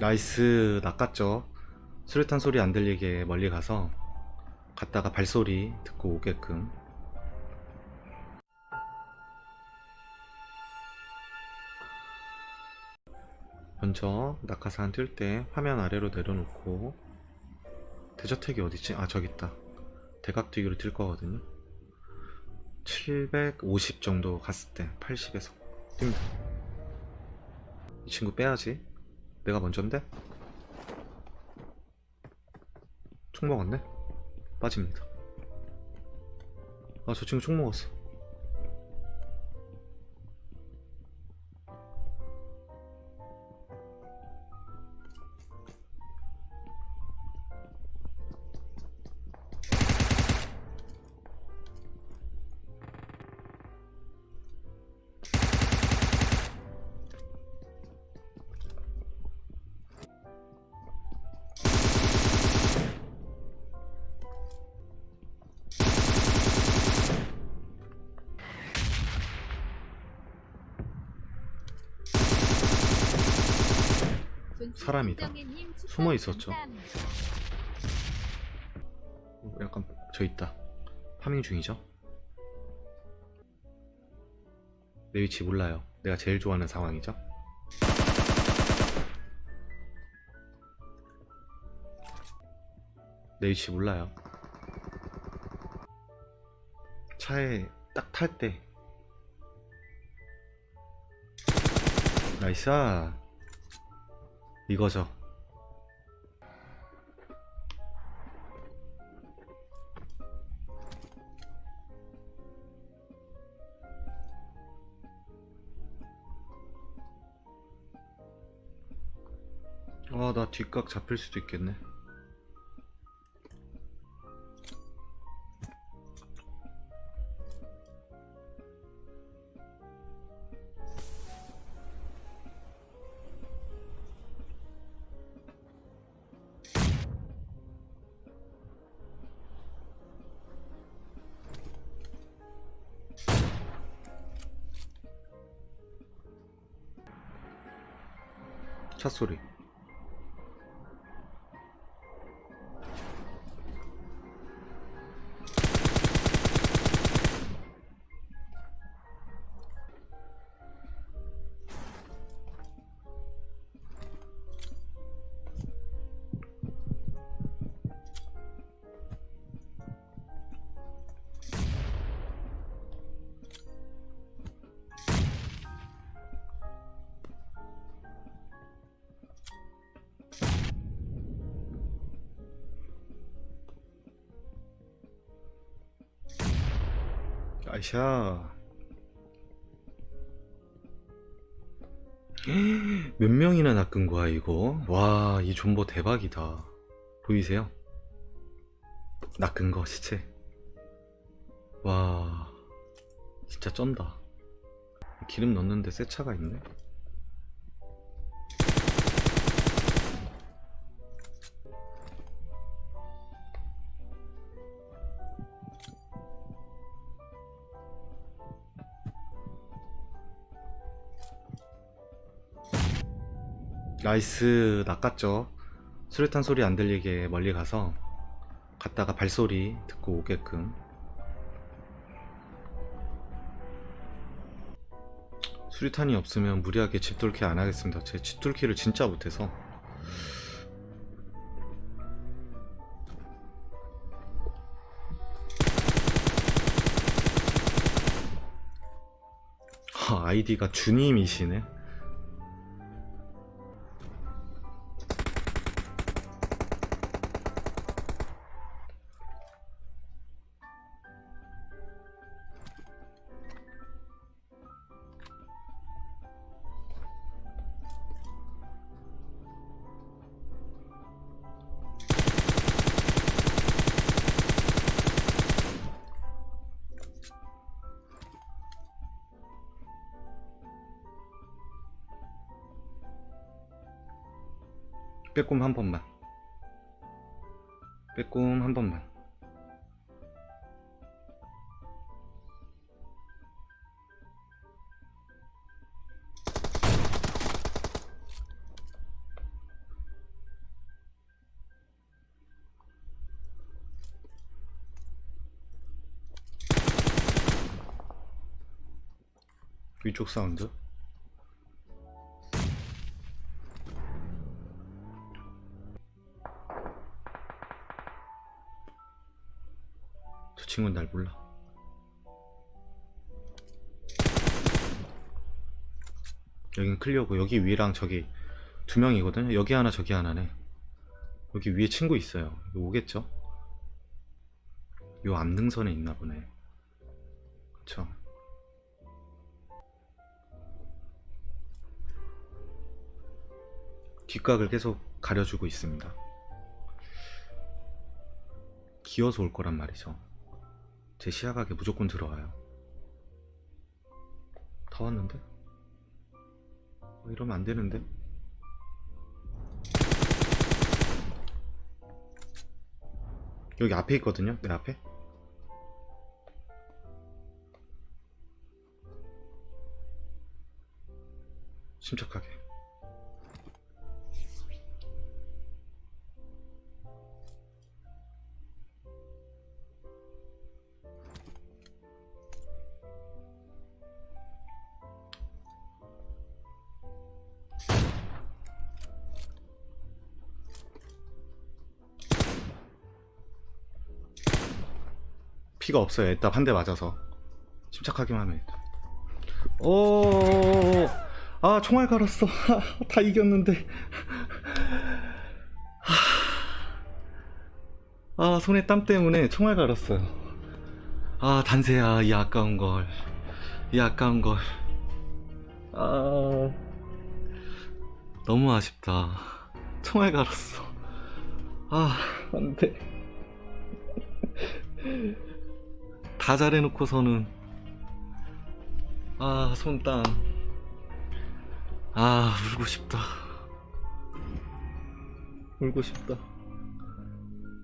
나이스 낚았죠. 수류탄 소리 안 들리게 멀리 가서 갔다가 발소리 듣고 오게끔. 먼저 낙하산 뜰 때 화면 아래로 내려놓고 대저택이 어디지? 아 저기 있다. 대각뛰기로 뛸 거거든요. 750 정도 갔을 때 80에서. 뜁니다. 이 친구 빼야지 내가 먼저인데? 총 먹었네? 빠집니다 아 저 친구 총 먹었어 사람이다. 숨어 있었죠. 어, 약간 저 있다. 파밍 중이죠? 내 위치 몰라요. 내가 제일 좋아하는 상황이죠? 내 위치 몰라요. 차에 딱 탈 때. 나이스 이거죠 아, 나 뒷각 잡힐 수도 있겠네. 차 소리. 아샤. 몇 명이나 낚은 거야, 이거? 와, 이 존버 대박이다. 보이세요? 낚은 거, 시체. 와, 진짜 쩐다. 기름 넣는데 새 차가 있네. 나이스 낚았죠. 수류탄 소리 안 들리게 멀리 가서 갔다가 발소리 듣고 오게끔. 수류탄이 없으면 무리하게 집돌기 안 하겠습니다. 제 집돌기를 진짜 못해서. 하, 아이디가 주님이시네 빼꼼 한 번만. 빼꼼 한 번만. 위쪽 사운드? 친구는 날 몰라. 여긴 클리어고 여기 위랑 저기 두 명이거든요. 여기 하나 저기 하나네. 여기 위에 친구 있어요. 오겠죠? 요 앞능선에 있나 보네. 그쵸? 뒷각을 계속 가려주고 있습니다. 기어서 올 거란 말이죠. 제 시야각에 무조건 들어와요. 다 왔는데? 어, 이러면 안 되는데? 여기 앞에 있거든요? 내 앞에? 침착하게. 피가 없어요. 일단 한 대 맞아서. 침착하기만 하면. 오, 아 총알 갈았어. 다 이겼는데. 아 손에 땀 때문에 총알 갈았어요. 아 단세야 이 아까운 걸. 이 아까운 걸. 아 너무 아쉽다. 총알 갈았어. 아 안돼. 다 잘해놓고서는. 아 손땀 아 울고 싶다. 울고 싶다